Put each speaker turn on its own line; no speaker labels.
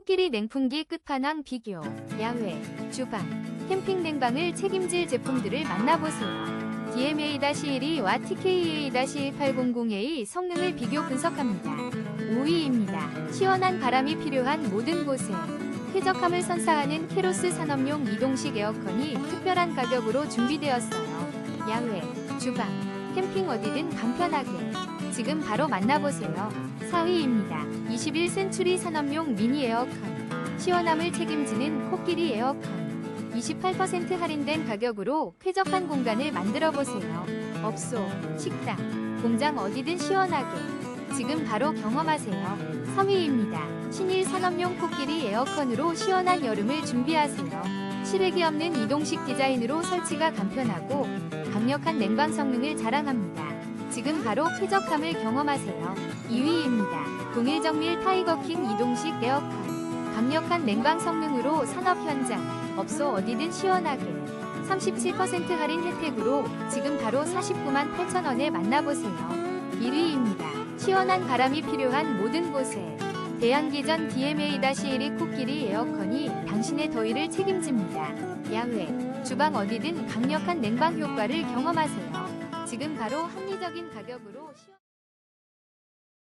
코끼리 냉풍기 끝판왕 비교, 야외, 주방, 캠핑 냉방을 책임질 제품들을 만나보세요. DMA-12와 TKA-1800A 성능을 비교 분석합니다. 5위입니다. 시원한 바람이 필요한 모든 곳에 쾌적함을 선사하는 케로스 산업용 이동식 에어컨이 특별한 가격으로 준비되었어요. 야외, 주방, 캠핑 어디든 간편하게 지금 바로 만나보세요. 4위입니다. 21센츄리 산업용 미니 에어컨 시원함을 책임지는 코끼리 에어컨 28% 할인된 가격으로 쾌적한 공간을 만들어 보세요. 업소, 식당, 공장 어디든 시원하게 지금 바로 경험하세요. 3위입니다. 신일 산업용 코끼리 에어컨으로 시원한 여름을 준비하세요. 실외기 없는 이동식 디자인으로 설치가 간편하고 강력한 냉방 성능을 자랑합니다. 지금 바로 쾌적함을 경험하세요. 2위입니다. 동일정밀 타이거킹 이동식 에어컨. 강력한 냉방 성능으로 산업 현장, 업소 어디든 시원하게. 37% 할인 혜택으로 지금 바로 49만 8천원에 만나보세요. 1위입니다. 시원한 바람이 필요한 모든 곳에. 대양기전 DMA-12 코끼리 에어컨이 당신의 더위를 책임집니다. 야외, 주방 어디든 강력한 냉방 효과를 경험하세요. 지금 바로 합리적인 가격으로.